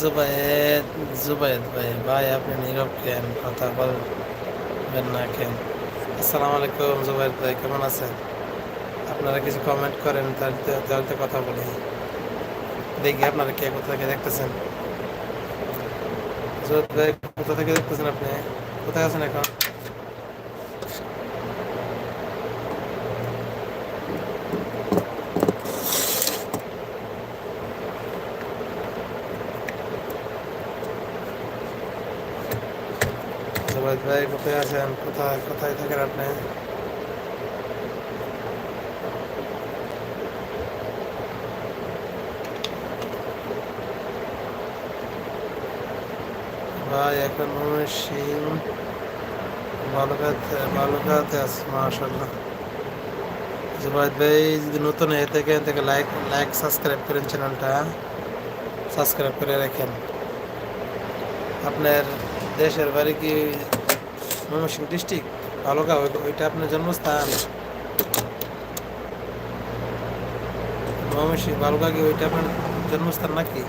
জুবায়েদ জুবায়েদ ভাই ভাই, আপনি নীরব কেন? কথা বলবেন না কেন? আসসালামু আলাইকুম জুবায়েদ ভাই, কেমন আছেন? আপনারা কিছু কমেন্ট করেন, তাহলে তো- তাহলে কথা বলি। দেখি আপনারা কে কোথা থেকে দেখতেছেন? জুবায়েদ ভাই, কোথা থেকে দেখতেছেন আপনি? কোথায় আছেন এখন জুবায়েদ ভাই কোথায় আছেন কোথায় কোথায় থাকেন আপনি ভাই এখন ময়মনসিং বালুকাতে বালুকাতে আছে মাশাল্লাহ জুবাইদ ভাই যদি নতুন হয়ে থাকেন থেকে লাইক লাইক সাবস্ক্রাইব করেন চ্যানেলটা সাবস্ক্রাইব করে রাখেন আপনার দেশের বাড়ি কি ময়মনসিং ডিস্ট্রিক্ট বালুকা ওইটা আপনার জন্মস্থান। ময়মনসিং বালুকা কি ওইটা আপনার জন্মস্থান নাকি?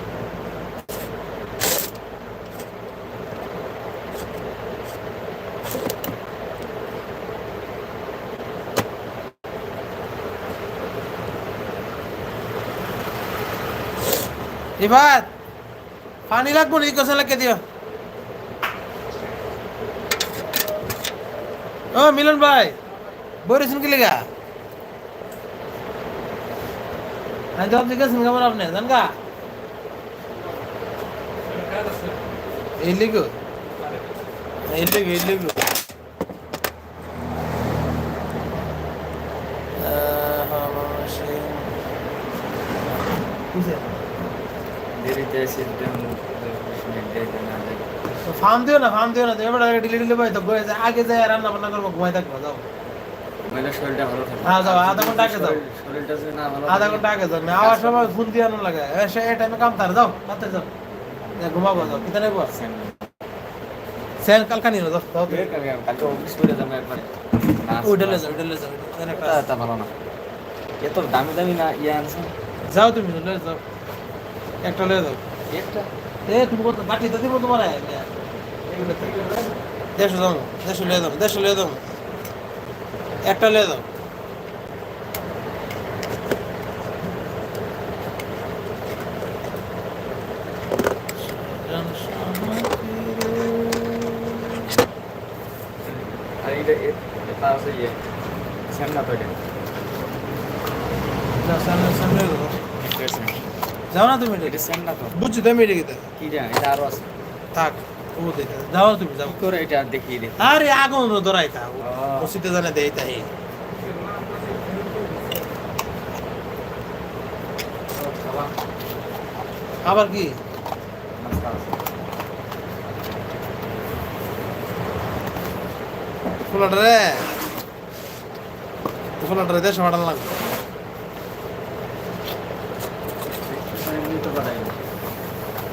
ইবাদ পানি লাগবো নি কোসা লাগে দিও। ও মিলন ভাই বইরেছেন কি লেগা আমি জবাব জিজ্ঞাসা কেমন আপনি জান গা এই লিগো এই লিগো এই লিগো আহ, হ্যাঁ, মামা, সেই- কিসে? দেরিতে এসে দেরিতে না দেয় ফার্ম দিও না ফার্ম দিও না তুমি এবার ডিলে ডিলে পাই তো যায় আগে যায় রান্না বান্না করব ঘুমাই থাকব যাও। হ্যাঁ, যাও, আধা ঘণ্টা আগে যাও। আধা ঘণ্টা আগে যাও আওয়ার সময় ফোন দিয়ে আনো লাগে। এ, সে এই টাইমে কাম তার যাও রাতে যাও। ঘুমাবো যাও কিতা নেব? সেন। কালকা নিয়ে যাও যাও। কালকে অফিস করে যাব একবারে। নাচ, ওই ডেলে নাচ। যাও ডেলে যাও তা ভালো না। এত দামি দামি না ইয়ে আনছে? যাও তুমি যাও একটা লয়ে যাও একটা? এ তুমি কত বাটি তো দিব তোমার। দেড়শো দাম দেড়শো লিয়ে দাম দেড়শো লিয়ে দাম একটা লিয়ে দাও। যাও, না তুমি বুঝছি তুমি এটা কি? জানি আরও আছে। থাক। ও তুমি যাও করে এটা দেখিয়ে দে আরে আগুন ধরাই মসজিদে জানে দেই তাই আবার কি ফুলাটা রে ফুলাটা রে দেশ মাটান লাগবে এমনি তো বাড়াই না।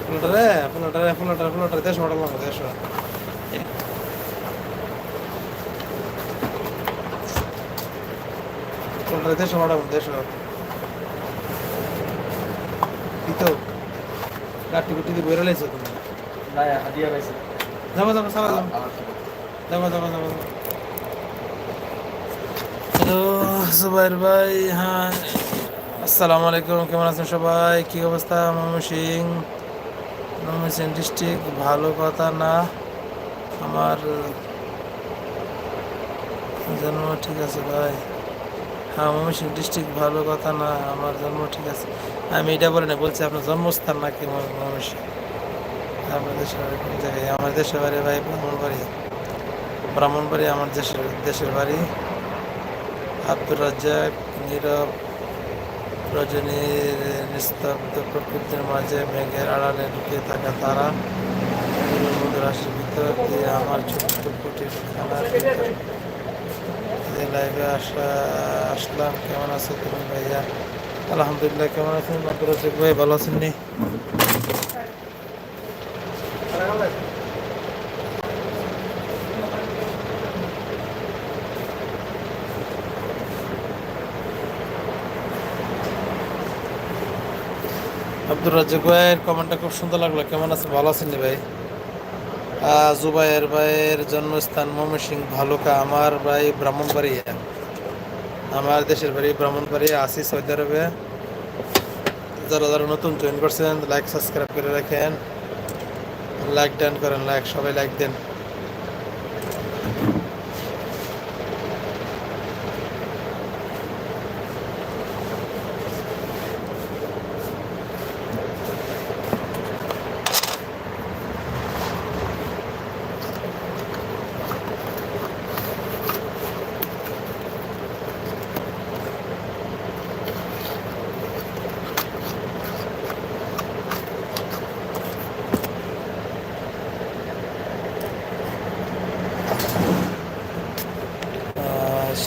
ফুলাটা রে ফুলাটা রে ফুলাটা ফুলাটা দেশ মাটান লাগবে গাটি গুটি দিয়ে তুমি? না হাদিয়া পাইছে। যাব যাব সারা যাব। যাব যাব যাব হ্যালো জুবাইর ভাই হ্যাঁ আসসালামু আলাইকুম কেমন আছেন সবাই? কি অবস্থা ময়মনসিং ময়মনসিং ডিস্ট্রিক্ট ভালো কথা না। আমার জন্ম ঠিক আছে ভাই। হ্যাঁ ময়মনসিং ডিস্ট্রিক্ট ভালো কথা না, আমার জন্ম ঠিক আছে। আমি এটা বলি না, বলছি আপনার জন্মস্থান নাকি ময়- ময়মনসিং আপনার দেশের বাড়ি কোন জায়গায়? আমার দেশের বাড়ি ভাই ব্রাহ্মণবাড়ি। ব্রাহ্মণবাড়ি আমার দেশের দেশের বাড়ি। আব্দুর রাজ্জাক, নীরব রজনীর নিস্তব্ধ প্রকৃতির মাঝে মেঘের আড়ালে ঢুকে থাকা তারা রাশির ভিতর দিয়ে আমার ছোট্ট কুটির খানার লাইভে আসা, আসলাম। কেমন আছো তরুণ ভাইয়া? আলহামদুলিল্লাহ, কেমন আছেন ভাই, ভালো আছেন নি? আব্দুর রাজ্জাক ভাইয়ের কমেন্টটা খুব সুন্দর লাগল। কেমন আছেন? ভালো আছেন ভাই? আহ, জুবাইর ভাইয়ের জন্মস্থান ময়মনসিং ভালুকা। আমার ভাই ব্রাহ্মণবাড়িয়া। আমার দেশের বাড়ি ব্রাহ্মণবাড়িয়া আছি সৌদি আরবে। যারা যারা নতুন জয়েন করছেন লাইক সাবস্ক্রাইব করে রাখেন। লাইক ডান করেন। লাইক সবাই লাইক দেন।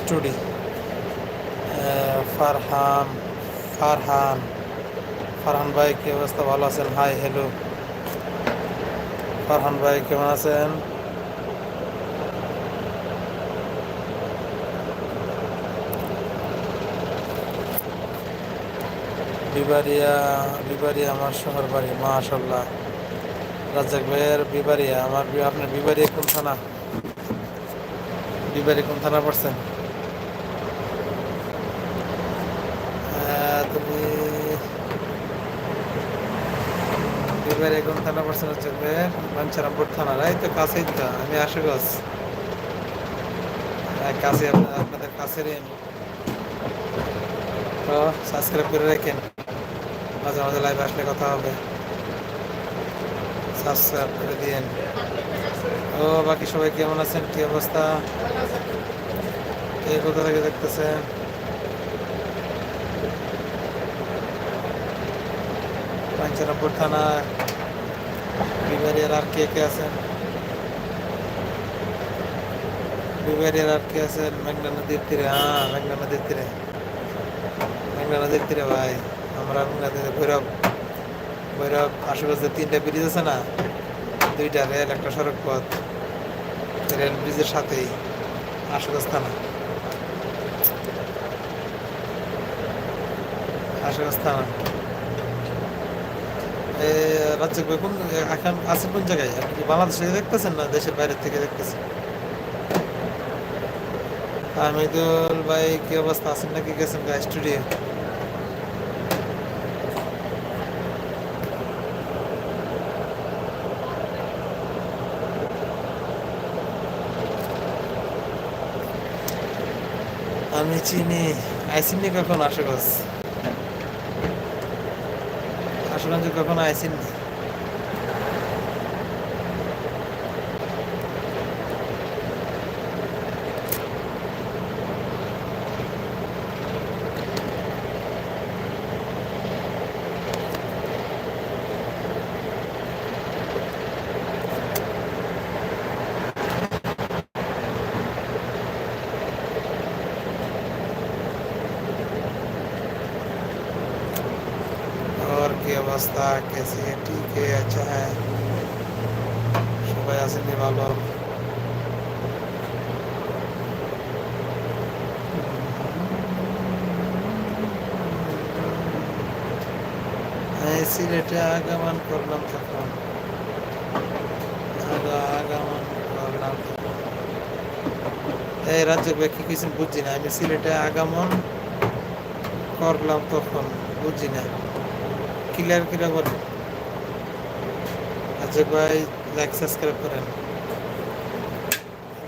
স্টুডি ফারহান ফারহান ফারহান ভাই, কি অবস্থা? ভালো আছেন? হাই হ্যালো ফারহান ভাই, কেমন আছেন? বিবারিয়া বিবারিয়া আমার শহর বাড়ি মাশাল্লাহ রাজ্জাক ভাইয়ের বিবারিয়া, আমার আপনার বিবারিয়া কোন থানা? বিবারি কোন থানা পড়ছেন আহ, তুমি এই তো কাছেই তো আমি আশুগঞ্জ। হ্যাঁ, কাছে আপনাদের আমি। তো সাবস্ক্রাইব করে রাখেন। মাঝে মাঝে লাইভ আসলে কথা হবে। সাবস্ক্রাইব করে দিয়েন। ও বাকি সবাই কেমন আছেন? কি অবস্থা? কে কোথা থেকে দেখতেছেন? পাঞ্চারামপুর থানা। বিবারিয়ার আর কে কে আছেন? বিবারিয়ার আর কে আছেন? মেঘনা নদীর তীরে। হ্যাঁ মেঘনা নদীর তীরে। মেঘনা নদীর তীরে, ভাই। আমরা মেঘনা ভৈরব। ভৈরব আশেপাশে তিনটা ব্রিজ আছে না? দুইটা রেল একটা সড়ক পথ রেল ব্রিজের সাথেই আশুগঞ্জ থানা। আশুগঞ্জ থানা। এখন কোন জায়গায়? আপনি বাংলাদেশে দেখতেছেন না দেশের বাইরের থেকে ভাই, কি অবস্থা? আছেন গেছেন স্টুডিও? আমি চিনি। আইসিনি কখন আশুগঞ্জ আশুগঞ্জে কখনো আইসিনি। ঠিক আছে হ্যাঁ সবাই আসেননি ভালো হ্যাঁ সিলেটে আগমন করলাম তখন আগমন করলাম এই রাজ্যের কি কিছু বুঝি না আমি সিলেটে আগমন করলাম তখন বুঝি না ক্লিয়ার কিরা বলে আচ্ছা ভাই লাইক সাবস্ক্রাইব করেন।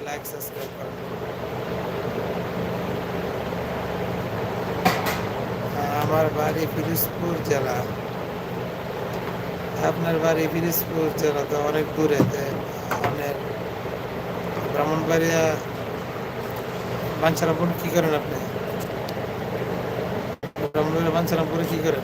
লাইক সাবস্ক্রাইব করেন। আমার বাড়ি ফিরোজপুর জেলা। আপনার বাড়ি ফিরোজপুর জেলা তো অনেক দূরে অনেক ব্রাহ্মণবাড়িয়া বাঞ্ছারামপুর কি করেন আপনি? ব্রাহ্মণবাড়িয়া বাঞ্ছারামপুরে কি করেন?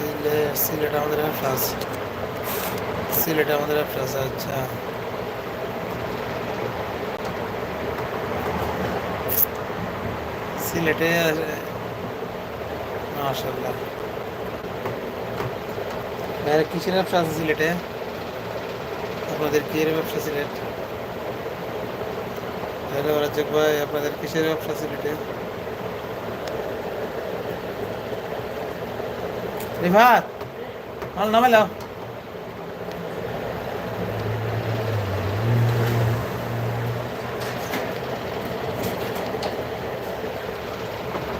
ব্যব- সিলেট আমাদের আছে সিলেট আমাদের ব্যবসা আচ্ছা। সিলেটে মাশাল্লাহ ভাইয়ের কিসের ব্যবসা আছে সিলেটে? আপনাদের কি ব্যবসা সিলেট? রাজ্জাক ভাই, আপনাদের কিসের ব্যবসা সিলেটে? রিভাত মাল নামাইলাও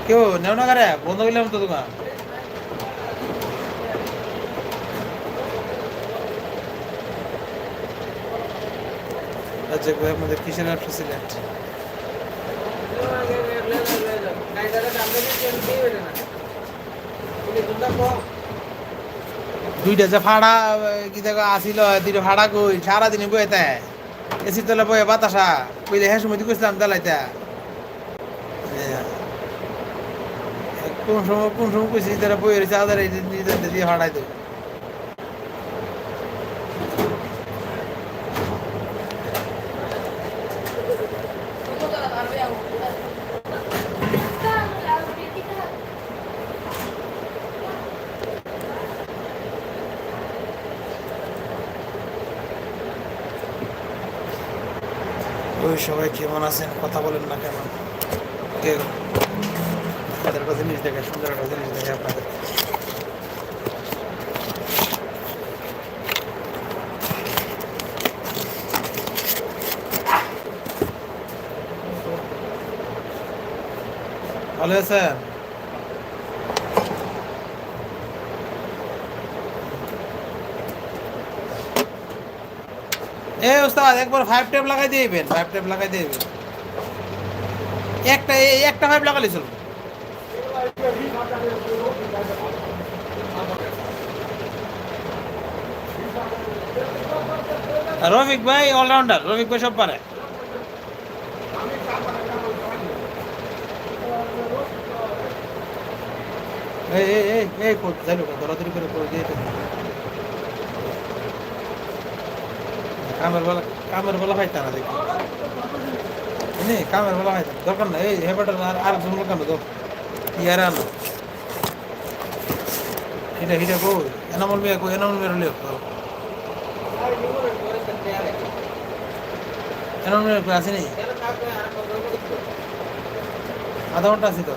কেউ নেও না করে বন্ধ করলাম তো দোকান রাজ্জাক ভাই আপনাদের কিসের ব্যবসা সিলেট দুইটা যে ভাড়া, কি দেখো আসিল দুইটা ফাড়া কই সারাদিনে বয়ে তাই এসি তলে বয়ে বাতাসা, কইলে হ্যাঁ সময় কইছিলাম দালাইতা কোন সময় কোন সময় কইছি তারা বয়ে রয়েছে আদার দিয়ে ভাড়াই দেবো ওই সবাই কেমন আছেন কথা বলেন না কেউ আপনাদের একটা জিনিস দেখে সুন্দর একটা জিনিস দেখে আপনাদের। ভালো আছেন? এ ওস্তাদ, একবার ফাইভ টেপ লাগাই দিবেন ফাইভ টেপ লাগাই দিবেন একটা একটা ফাইভ লাগালে চলবে। রফিক ভাই অলরাউন্ডার রফিক ভাই সব পারে। এই এই এই এই দৌড়াদৌড়ি করে করে দিয়ে কামের বেলা কামের বেলা খাইতে না দেখি। নে কামের বেলা না। দরকার নাই, এই হেবাটার আর আর জন লোক আনো তো ইয়ার আনো হিটা হিটা কই? এনামল মিয়া কই? এনামল মিয়া হলিও এনামল মিয়া কই আসেনি? আধা ঘণ্টা আছে তো।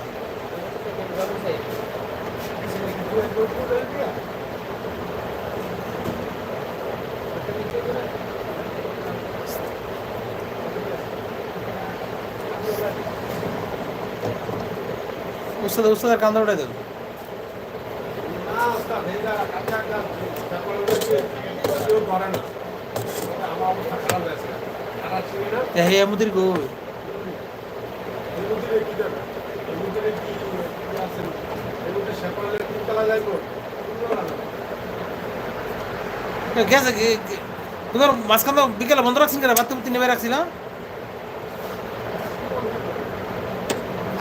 উস্তাদ উস্তাদের কান্দা উঠাই দেন গেছে তোমার মাঝখান বিকেলে বন্ধ রাখছেন কেন? বাথরুম তিন নেমে রাখছিলাম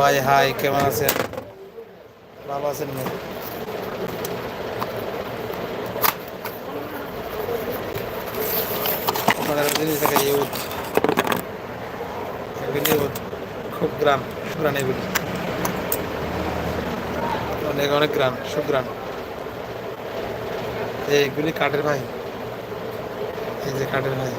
ভাই, হাই, কেমন আছেন? ভালো আছেন আপনাদের জিনিস থাকে এগুলি খুব গ্রাম গ্রান এগুলি অনেক অনেক গ্রাম এইগুলি কাঠের ভাই। এই যে কাঠের ভাই।